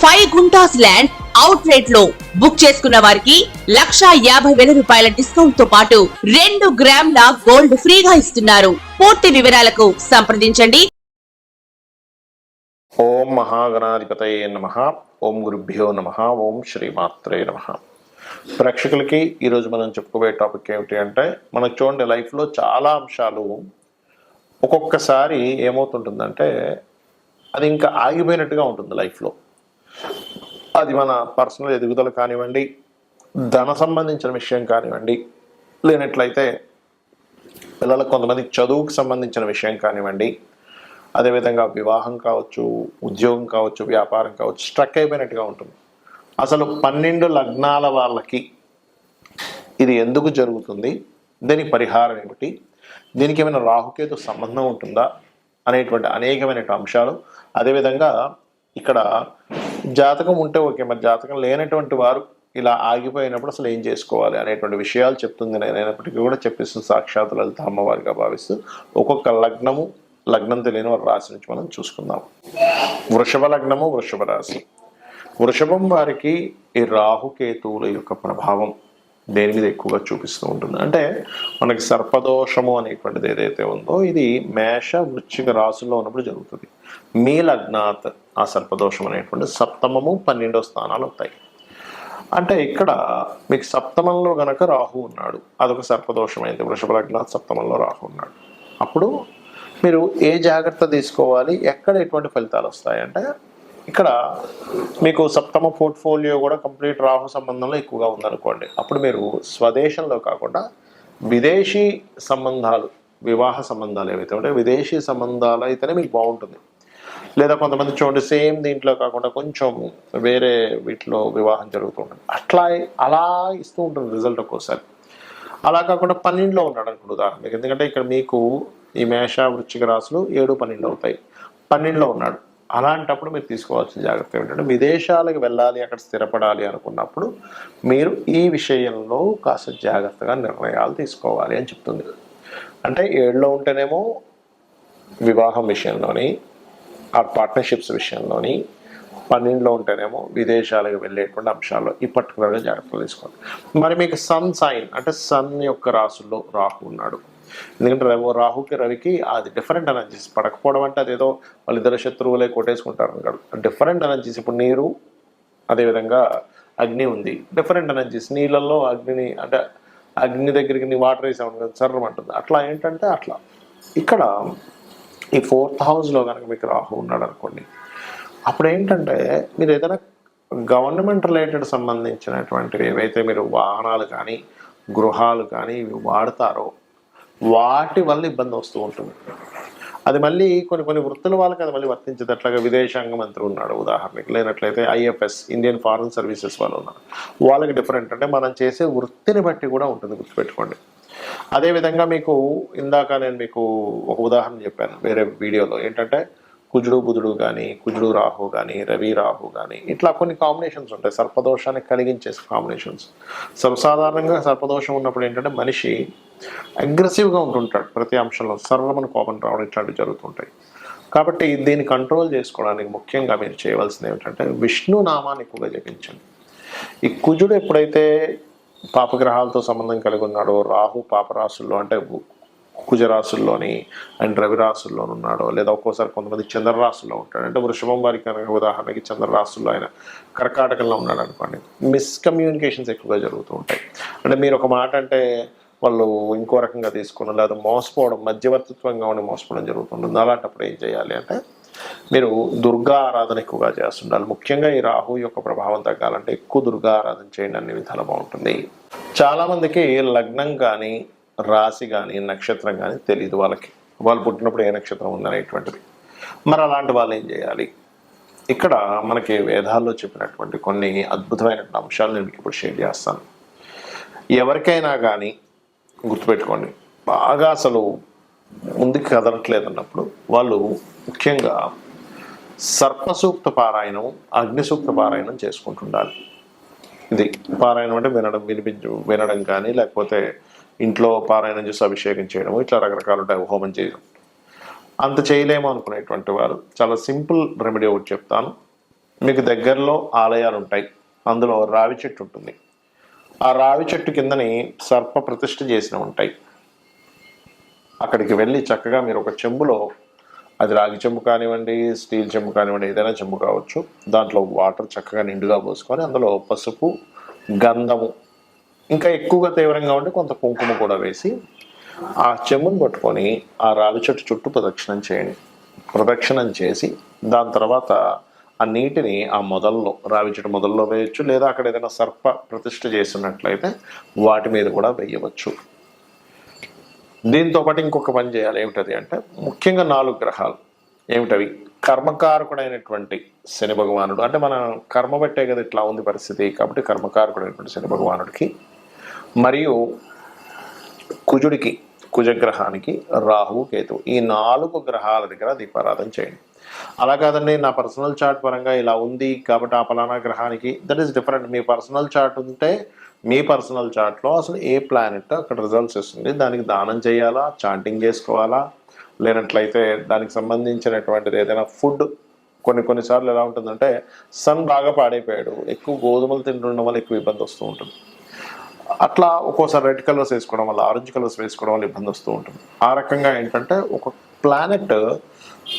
Five guntas land అవుట్ రేట్లో book చేసుకున్న వారికి లక్షా యాభై వేల రూపాయల డిస్కౌంట్తో పాటు రెండు గ్రాముల గోల్డ్ ఫ్రీగా ఇస్తున్నారు. పూర్తి వివరాలకు సంప్రదించండి. ఓం మహాగణాధిపతయే నమ. ఓం గురుభ్యో నమ. ఓం శ్రీమాత్రే నమ. ప్రేక్షకులకి ఈరోజు మనం చెప్పుకోబోయే టాపిక్ ఏమిటి అంటే మనకు చూడండి లైఫ్లో చాలా అంశాలు ఒక్కొక్కసారి ఏమవుతుంటుందంటే అది ఇంకా ఆగిపోయినట్టుగా ఉంటుంది లైఫ్లో. అది మన పర్సనల్ ఎదుగుదల కానివ్వండి ధన సంబంధించిన విషయం కానివ్వండి లేనట్లయితే పిల్లలకు కొంతమంది చదువుకు సంబంధించిన విషయం కానివ్వండి అదేవిధంగా వివాహం కావచ్చు ఉద్యోగం కావచ్చు వ్యాపారం కావచ్చు స్ట్రక్ అయిపోయినట్టుగా ఉంటుంది. అసలు పన్నెండు లగ్నాల వాళ్ళకి ఇది ఎందుకు జరుగుతుంది? దీనికి పరిహారం ఏమిటి? దీనికి ఏమైనా రాహుకేతు సంబంధం ఉంటుందా? అనేటువంటి అనేకమైన అంశాలు. అదేవిధంగా ఇక్కడ జాతకం ఉంటే ఓకే మరి జాతకం లేనటువంటి వారు ఇలా ఆగిపోయినప్పుడు అసలు ఏం చేసుకోవాలి అనేటువంటి విషయాలు చెప్తుంది నేను అయినప్పటికీ కూడా చెప్పిస్తుంది సాక్షాత్ లలిత అమ్మవారిగా భావిస్తూ ఒక్కొక్క లగ్నము లగ్నం తెలియని వారి రాశి నుంచి మనం చూసుకుందాం. వృషభ లగ్నము వృషభ రాశి. వృషభం వారికి ఈ రాహుకేతువుల యొక్క ప్రభావం దేని మీద ఎక్కువగా చూపిస్తూ ఉంటుంది. అంటే మనకి సర్పదోషము అనేటువంటిది ఏదైతే ఉందో ఇది మేష వృశ్చిక రాశుల్లో ఉన్నప్పుడు జరుగుతుంది. మీ లగ్నాత్ ఆ సర్పదోషం అనేటువంటి సప్తమము పన్నెండో స్థానాలు అవుతాయి. అంటే ఇక్కడ మీకు సప్తమంలో గనక రాహు ఉన్నాడు. అదొక సర్పదోషం అయితే వృషభ లగ్నాత్ సప్తమంలో రాహు ఉన్నాడు. అప్పుడు మీరు ఏ జాగ్రత్త తీసుకోవాలి? ఎక్కడ ఎటువంటి ఫలితాలు వస్తాయంటే ఇక్కడ మీకు సప్తమ పోర్ట్ఫోలియో కూడా కంప్లీట్ రాహు సంబంధంలో ఎక్కువగా ఉందనుకోండి. అప్పుడు మీరు స్వదేశంలో కాకుండా విదేశీ సంబంధాలు వివాహ సంబంధాలు ఏవైతే ఉంటాయో విదేశీ సంబంధాలు అయితేనే మీకు బాగుంటుంది. లేదా కొంతమంది చూడండి సేమ్ దీంట్లో కాకుండా కొంచెం వేరే వీటిలో వివాహం జరుగుతూ ఉంటుంది. అట్లా అలా ఇస్తూ ఉంటుంది రిజల్ట్ ఒక్కోసారి. అలా కాకుండా పన్నెండులో ఉన్నాడు అనుకోండి ఉదాహరణకి. ఎందుకంటే ఇక్కడ మీకు ఈ మేష వృశ్చిక రాశులు ఏడు పన్నెండు అవుతాయి. పన్నెండులో ఉన్నాడు. అలాంటప్పుడు మీరు తీసుకోవాల్సిన జాగ్రత్త ఏంటంటే విదేశాలకు వెళ్ళాలి అక్కడ స్థిరపడాలి అనుకున్నప్పుడు మీరు ఈ విషయంలో కాస్త జాగ్రత్తగా నిర్ణయాలు తీసుకోవాలి అని చెప్తుంది. అంటే ఏడులో ఉంటేనేమో వివాహం విషయంలోని ఆ పార్ట్నర్షిప్స్ విషయంలోని పన్నెండులో ఉంటేనేమో విదేశాలకు వెళ్ళేటువంటి అంశాల్లో ఈ పర్టికులర్గా జాగ్రత్తలు తీసుకోండి మరి మీకు సన్ సైన్ అంటే సన్ యొక్క రాసుల్లో రాహు ఉన్నాడు. ఎందుకంటే రవి రాహుకి రవికి అది డిఫరెంట్ ఎనర్జీస్ పడకపోవడం అంటే అదేదో వాళ్ళిద్దరు శత్రువులే కొట్టేసుకుంటారు అన్నాడు డిఫరెంట్ ఎనర్జీస్ ఇప్పుడు నీరు అదేవిధంగా అగ్ని ఉంది. డిఫరెంట్ ఎనర్జీస్ నీళ్ళల్లో అగ్నిని అంటే అగ్ని దగ్గరికి నీ వాటర్ వేసాము కదా సర్రం అంటుంది. అట్లా ఏంటంటే అట్లా. ఇక్కడ ఈ ఫోర్త్ హౌస్లో కనుక మీకు రాహు ఉన్నాడు అనుకోండి అప్పుడు ఏంటంటే మీరు ఏదైనా గవర్నమెంట్ రిలేటెడ్ సంబంధించినటువంటివి ఏవైతే మీరు వాహనాలు కానీ గృహాలు కానీ ఇవి వాడతారో వాటి వల్ల ఇబ్బంది వస్తూ ఉంటుంది. అది మళ్ళీ కొన్ని కొన్ని వృత్తుల వాళ్ళకి అది మళ్ళీ వర్తించదు. అట్లాగా విదేశాంగ మంత్రి ఉన్నాడు ఉదాహరణకి. లేనట్లయితే ఐఎఫ్ఎస్ ఇండియన్ ఫారెన్ సర్వీసెస్ వాళ్ళు ఉన్నారు. వాళ్ళకి డిఫరెంట్ అంటే మనం చేసే వృత్తిని బట్టి కూడా ఉంటుంది గుర్తుపెట్టుకోండి. అదేవిధంగా మీకు ఇందాక నేను మీకు ఒక ఉదాహరణ చెప్పాను వేరే వీడియోలో. ఏంటంటే కుజుడు బుధుడు కానీ కుజుడు రాహు కానీ రవి రాహు కానీ ఇట్లా కొన్ని కాంబినేషన్స్ ఉంటాయి. సర్పదోషాన్ని కలిగించే కాంబినేషన్స్ సర్వసాధారణంగా సర్పదోషం ఉన్నప్పుడు ఏంటంటే మనిషి అగ్రెసివ్గా ఉంటుంటాడు ప్రతి అంశంలో. సర్వమని కోపం రావడం ఇట్లాంటివి జరుగుతుంటాయి. కాబట్టి దీన్ని కంట్రోల్ చేసుకోవడానికి ముఖ్యంగా మీరు చేయవలసింది ఏమిటంటే విష్ణు నామాన్ని ఎక్కువగా జపించండి. ఈ కుజుడు ఎప్పుడైతే పాపగ్రహాలతో సంబంధం కలిగి ఉన్నాడో రాహు పాపరాశుల్లో అంటే కుజరాశుల్లోని అండ్ రవిరాశుల్లో ఉన్నాడో లేదా ఒక్కోసారి కొంతమంది చంద్రరాశుల్లో ఉంటాడు. అంటే వృషభం వారికి కనుక ఉదాహరణకి చంద్రరాశుల్లో ఆయన కర్కాటకంలో ఉన్నాడు అనుకోండి. మిస్కమ్యూనికేషన్స్ ఎక్కువగా జరుగుతూ ఉంటాయి. అంటే మీరు ఒక మాట అంటే వాళ్ళు ఇంకో రకంగా తీసుకోవడం లేదా మోసపోవడం మధ్యవర్తిత్వంగా ఉండి మోసపోవడం జరుగుతుంటుంది. అలాంటప్పుడు ఏం చేయాలి అంటే మీరు దుర్గా ఆరాధన ఎక్కువగా చేస్తుండాలి. ముఖ్యంగా ఈ రాహు యొక్క ప్రభావం తగ్గాలంటే ఎక్కువ దుర్గా ఆరాధన చేయండి అన్ని విధాలు బాగుంటుంది. చాలామందికి లగ్నం కానీ రాశి కానీ నక్షత్రం కానీ తెలియదు వాళ్ళకి. వాళ్ళు పుట్టినప్పుడు ఏ నక్షత్రం ఉందనేటువంటిది మరి అలాంటి వాళ్ళు ఏం చేయాలి? ఇక్కడ మనకి వేదాల్లో చెప్పినటువంటి కొన్ని అద్భుతమైనటువంటి అంశాలు నేను ఇప్పుడు షేర్ చేస్తాను. ఎవరికైనా కానీ గుర్తుపెట్టుకోండి బాగా అసలు ముందుకు కదలట్లేదు అన్నప్పుడు వాళ్ళు ముఖ్యంగా సర్పసూక్త పారాయణం అగ్నిసూక్త పారాయణం చేసుకుంటుండాలి. ఇది పారాయణం అంటే వినడం వినిపించు వినడం కానీ లేకపోతే ఇంట్లో పారాయణం చేసి అభిషేకం చేయడం ఇట్లా రకరకాలు ఉంటాయి హోమం చేయడం. అంత చేయలేము అనుకునేటువంటి వారు. చాలా సింపుల్ రెమెడీ ఒకటి చెప్తాను. మీకు దగ్గరలో ఆలయాలు ఉంటాయి. అందులో రావి చెట్టు ఉంటుంది. ఆ రావి చెట్టు కిందని సర్ప ప్రతిష్ఠ చేసిన ఉంటాయి. అక్కడికి వెళ్ళి చక్కగా మీరు ఒక చెంబులో అది రాగి చెంబు కానివ్వండి స్టీల్ చెంబు కానివ్వండి ఏదైనా చెంబు కావచ్చు. దాంట్లో వాటర్ చక్కగా నిండుగా పోసుకొని అందులో పసుపు గంధము ఇంకా ఎక్కువగా తీవ్రంగా ఉంటే కొంత కుంకుమ కూడా వేసి ఆ చెంబును పట్టుకొని ఆ రావి చెట్టు చుట్టూ ప్రదక్షిణం చేయండి. ప్రదక్షిణం చేసి దాని తర్వాత ఆ నీటిని ఆ మొదల్లో రావి చెట్టు మొదల్లో వేయచ్చు. లేదా అక్కడ ఏదైనా సర్ప ప్రతిష్ఠ చేసినట్లయితే వాటి మీద కూడా వేయవచ్చు. దీంతో పాటు ఇంకొక పని చేయాలి ఏమిటది అంటే ముఖ్యంగా నాలుగు గ్రహాలు. ఏమిటవి? కర్మకారకుడైనటువంటి శని భగవానుడు. అంటే మన కర్మ బట్టే కదా ఇట్లా ఉంది పరిస్థితి. కాబట్టి కర్మకారకుడైనటువంటి శని భగవానుడికి మరియు కుజుడికి కుజగ్రహానికి రాహువు కేతువు. ఈ నాలుగు గ్రహాల దగ్గర దీపారాధన చేయండి. అలా కాదండి నా పర్సనల్ చార్ట్ పరంగా ఇలా ఉంది కాబట్టి ఆ పలానా గ్రహానికి దట్ ఈస్ డిఫరెంట్. మీ పర్సనల్ చార్ట్ ఉంటే మీ పర్సనల్ చార్ట్లో అసలు ఏ ప్లానెట్ అక్కడ రిజల్ట్స్ ఇస్తుంది దానికి దానం చేయాలా? చాంటింగ్ చేసుకోవాలా? లేనట్లయితే దానికి సంబంధించినటువంటిది ఏదైనా ఫుడ్ కొన్ని కొన్నిసార్లు ఎలా ఉంటుందంటే సన్ బాగా పాడైపోయాడు. ఎక్కువ గోధుమలు తింటుండడం వల్ల ఎక్కువ ఇబ్బంది వస్తూ ఉంటుంది. అట్లా ఒక్కోసారి రెడ్ కలర్స్ వేసుకోవడం వల్ల ఆరెంజ్ కలర్స్ వేసుకోవడం వల్ల ఇబ్బంది వస్తూ ఉంటుంది. ఆ రకంగా ఏంటంటే ఒక ప్లానెట్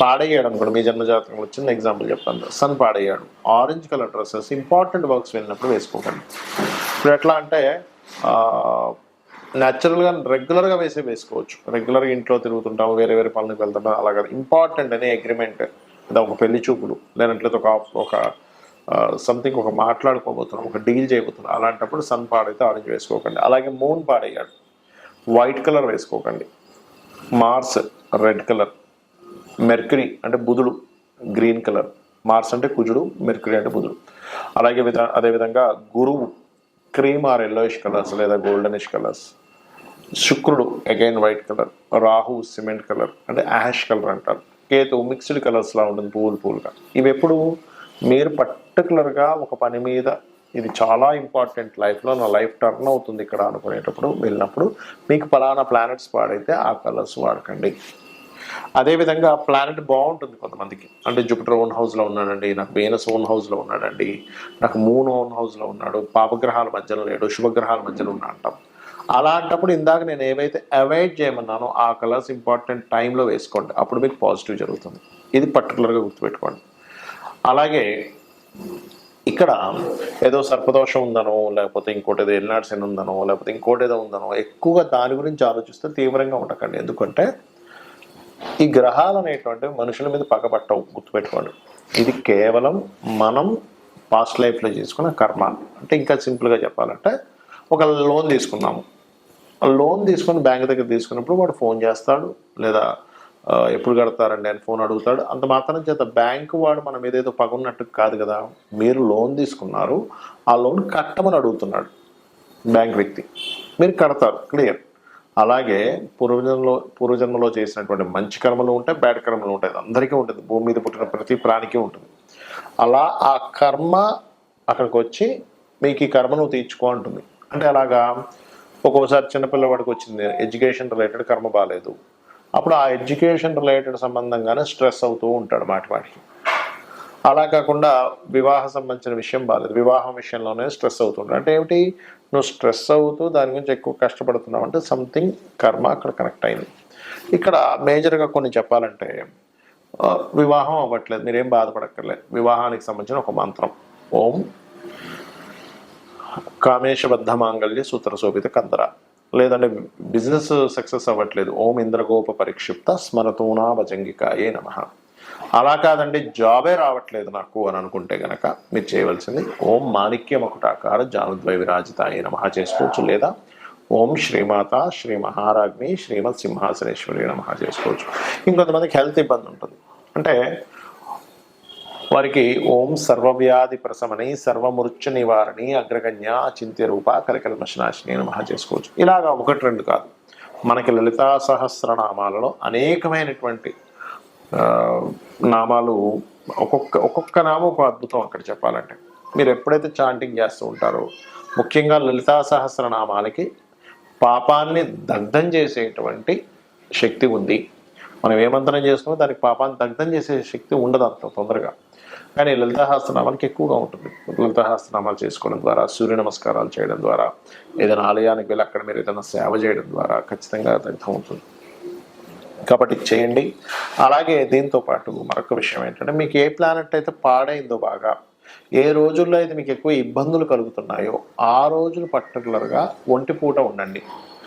పాడయ్యాడు అనుకోండి మీ జన్మజాతకంలో చిన్న ఎగ్జాంపుల్ చెప్తాను. Sun పాడయ్యాడు. Orange colour dresses important works వెళ్ళినప్పుడు వేసుకోకండి ఇప్పుడు ఎట్లా అంటే న్యాచురల్గా రెగ్యులర్గా వేసే వేసుకోవచ్చు. రెగ్యులర్గా ఇంట్లో తిరుగుతుంటాము వేరే వేరే పనులకు వెళ్తుంటాం అలాగే ఇంపార్టెంట్ అనే అగ్రిమెంట్ లేదా ఒక పెళ్ళి చూపులు లేనట్లయితే ఒక ఒక సంథింగ్ ఒక మాట్లాడుకోబోతున్నాం ఒక డీల్ చేయబోతున్నాం అలాంటప్పుడు సన్ పాడైతే ఆరెంజ్ వేసుకోకండి. అలాగే మూన్ పాడయ్యాడు వైట్ కలర్ వేసుకోకండి. మార్స్ రెడ్ కలర్ మెర్క్యూరీ అంటే బుధుడు గ్రీన్ కలర్ మార్స్ అంటే కుజుడు మెర్క్యూరీ అంటే బుధుడు. అలాగే విధ అదేవిధంగా గురువు క్రీమ్ ఆర్ ఎల్లోయిష్ కలర్స్ లేదా గోల్డెనిష్ కలర్స్ శుక్రుడు again white colour Rahu cement colour అంటే యాష్ కలర్ అంటారు. కేతు మిక్స్డ్ కలర్స్లా ఉంటుంది పూలు పూలుగా. ఇవి ఎప్పుడు మీరు పర్టికులర్గా ఒక పని మీద ఇది చాలా ఇంపార్టెంట్ లైఫ్లో నా లైఫ్ టర్న్ అవుతుంది ఇక్కడ అనుకునేటప్పుడు వెళ్ళినప్పుడు మీకు ఫలానా ప్లానెట్స్ పాడైతే ఆ కలర్స్ వాడకండి. అదేవిధంగా ప్లానెట్ బాగుంటుంది కొంతమందికి. అంటే జూపిటర్ ఓన్ హౌస్లో ఉన్నాడండి నాకు వేనస్ ఓన్ హౌస్లో ఉన్నాడండి నాకు మూన్ ఓన్ హౌస్లో ఉన్నాడు పాపగ్రహాల మధ్యలో లేడు శుభగ్రహాల మధ్యలో ఉన్నా అంటాం అలాంటప్పుడు ఇందాక నేను ఏవైతే అవాయిడ్ చేయమన్నానో ఆ కలర్స్ ఇంపార్టెంట్ టైంలో వేసుకోండి. అప్పుడు మీకు పాజిటివ్ జరుగుతుంది. ఇది పర్టికులర్గా గుర్తుపెట్టుకోండి. అలాగే ఇక్కడ ఏదో సర్పదోషం ఉందనో లేకపోతే ఇంకోటి ఏదో ఎల్నాడు ఉందనో లేకపోతే ఇంకోటి ఏదో ఉందనో ఎక్కువగా దాని గురించి ఆలోచిస్తే తీవ్రంగా ఉండకండి. ఎందుకంటే ఈ గ్రహాలు అనేటువంటివి మనుషుల మీద పగబట్టవు గుర్తుపెట్టుకోండి. ఇది కేవలం మనం పాస్ట్ లైఫ్లో చేసుకున్న కర్మ. అంటే ఇంకా సింపుల్గా చెప్పాలంటే ఒక లోన్ తీసుకున్నాము లోన్ తీసుకొని బ్యాంక్ దగ్గర తీసుకున్నప్పుడు వాడు ఫోన్ చేస్తాడు లేదా ఎప్పుడు కడతారండి అని ఫోన్ అడుగుతాడు. అంత మాత్రం చేత బ్యాంకు వాడు మనం మీద పగున్నట్టు కాదు కదా. మీరు లోన్ తీసుకున్నారు ఆ లోన్ కట్టమని అడుగుతున్నాడు బ్యాంక్ వ్యక్తి. మీరు కడతారు క్లియర్. అలాగే పూర్వజన్మలో పూర్వజన్మలో చేసినటువంటి మంచి కర్మలు ఉంటాయి బ్యాడ్ కర్మలు ఉంటాయి. అందరికీ ఉంటుంది. భూమి మీద పుట్టిన ప్రతి ప్రాణికి ఉంటుంది. అలా ఆ కర్మ అక్కడికి వచ్చి మీకు ఈ కర్మను తీర్చుకో అంటుంది. అంటే అలాగా ఒక్కోసారి చిన్నపిల్లవాడికి వచ్చింది ఎడ్యుకేషన్ రిలేటెడ్ కర్మ బాగాలేదు అప్పుడు ఆ ఎడ్యుకేషన్ రిలేటెడ్ సంబంధంగానే స్ట్రెస్ అవుతూ ఉంటాడు మాటి మాటికి. అలా కాకుండా వివాహ సంబంధించిన విషయం బాగాలేదు వివాహం విషయంలోనే స్ట్రెస్ అవుతుంటాడు. అంటే ఏమిటి? నువ్వు స్ట్రెస్ అవుతూ దాని గురించి ఎక్కువ కష్టపడుతున్నావు అంటే సంథింగ్ కర్మ అక్కడ కనెక్ట్ అయింది. ఇక్కడ మేజర్గా కొన్ని చెప్పాలంటే వివాహం అవ్వట్లేదు. మీరేం బాధపడక్కర్లేదు. వివాహానికి సంబంధించిన ఒక మంత్రం. ఓం కామేశబద్ధ మాంగళ్య సూత్ర శోభిత కందర. లేదంటే బిజినెస్ సక్సెస్ అవ్వట్లేదు. ఓం ఇంద్రగోప పరిక్షిప్త స్మరతూనా భజంగికాయే నమ. అలా కాదండి జాబే రావట్లేదు నాకు అని అనుకుంటే గనక మీరు చేయవలసింది ఓం మాణిక్య మకుటాకార జానుద్వై విరాజితాయే నమ చేసుకోవచ్చు. లేదా ఓం శ్రీమాత శ్రీ మహారాజ్ని శ్రీమత్ సింహాసనేశ్వరి నమ చేసుకోవచ్చు. ఇంకొంతమందికి హెల్త్ ఇబ్బంది ఉంటుంది. అంటే వారికి ఓం సర్వవ్యాధి ప్రశమని సర్వమృత్యు నివారణి అగ్రగణ్య అచింత్య రూప కలకల్మశనాశిని నమః చేసుకోవచ్చు. ఇలాగా ఒకటి రెండు కాదు. మనకి లలితా సహస్రనామాలలో అనేకమైనటువంటి నామాలు ఒక్కొక్క ఒక్కొక్క నామం ఒక అద్భుతం అక్కడ చెప్పాలంటే. మీరు ఎప్పుడైతే చాంటింగ్ చేస్తూ ఉంటారో ముఖ్యంగా లలితా సహస్రనామాలకి పాపాన్ని దగ్ధం చేసేటువంటి శక్తి ఉంది. మనం ఏ మంత్రం చేసుకున్నా దానికి పాపాన్ని దగ్ధం చేసే శక్తి ఉండదు అంత తొందరగా. కానీ లలితాహాస్త్రనామాలకి ఎక్కువగా ఉంటుంది. లలితాహాస్త్రనామాలు చేసుకోవడం ద్వారా సూర్య నమస్కారాలు చేయడం ద్వారా ఏదైనా ఆలయానికి వెళ్ళి అక్కడ మీరు ఏదైనా సేవ చేయడం ద్వారా ఖచ్చితంగా దగ్ధం ఉంటుంది కాబట్టి చేయండి. అలాగే దీంతో పాటు మరొక విషయం ఏంటంటే మీకు ఏ ప్లానెట్ అయితే పాడైందో బాగా ఏ రోజుల్లో అయితే మీకు ఎక్కువ ఇబ్బందులు కలుగుతున్నాయో ఆ రోజులు పర్టికులర్గా ఒంటి పూట ఉండండి.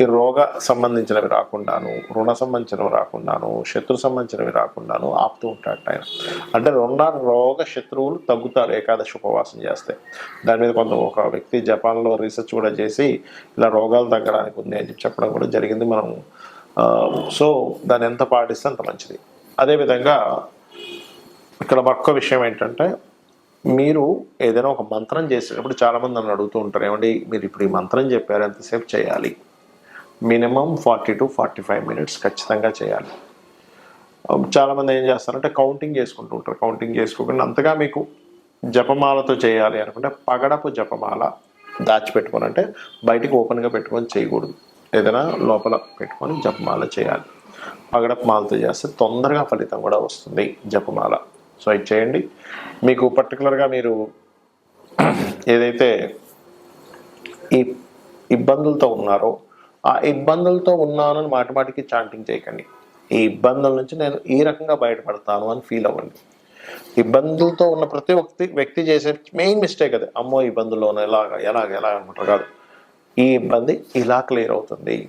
ఈ రోగ సంబంధించినవి రాకుండాను రుణ సంబంధించినవి రాకుండాను శత్రు సంబంధించినవి రాకుండాను ఆపుతూ ఉంటాడు ఆయన. అంటే రెండున్నర రోగ శత్రువులు తగ్గుతారు ఏకాదశి ఉపవాసం చేస్తే. దాని మీద కొంత ఒక వ్యక్తి జపాన్లో రీసెర్చ్ కూడా చేసి ఇలా రోగాలు తగ్గడానికి ఉంది అని చెప్పి చెప్పడం కూడా జరిగింది మనం సో దాన్ని ఎంత పాటిస్తే అంత మంచిది. అదేవిధంగా ఇక్కడ మరొక విషయం ఏంటంటే మీరు ఏదైనా ఒక మంత్రం చేసేటప్పుడు చాలామంది నన్ను అడుగుతూ ఉంటారు ఏమండి మీరు ఇప్పుడు ఈ మంత్రం చెప్పారు ఎంతసేపు చేయాలి? Minimum forty to forty five minutes ఖచ్చితంగా చేయాలి. చాలామంది ఏం చేస్తారంటే కౌంటింగ్ చేసుకుంటూ ఉంటారు. కౌంటింగ్ చేసుకోకుండా అంతగా మీకు జపమాలతో చేయాలి అనుకుంటే పగడపు జపమాల దాచిపెట్టుకొని అంటే బయటికి ఓపెన్గా పెట్టుకొని చేయకూడదు. ఏదైనా లోపల పెట్టుకొని జపమాల చేయాలి. పగడపు మాలతో చేస్తే తొందరగా ఫలితం కూడా వస్తుంది జపమాల. సో ఇది చేయండి. మీకు పర్టికులర్గా మీరు ఏదైతే ఈ ఇబ్బందులతో ఉన్నారో ఆ ఇబ్బందులతో ఉన్నానని మాటిమాటికి చాంటింగ్ చేయకండి. ఈ ఇబ్బందుల నుంచి నేను ఈ రకంగా బయటపడతాను అని ఫీల్ అవ్వండి. ఇబ్బందులతో ఉన్న ప్రతి వ్యక్తి వ్యక్తి చేసే మెయిన్ మిస్టేక్ అది. అమ్మో ఇబ్బందుల్లో ఎలాగ ఎలాగ ఎలాగ అనుకుంటారు. కాదు. ఈ ఇబ్బంది ఇలా క్లియర్ అవుతుంది.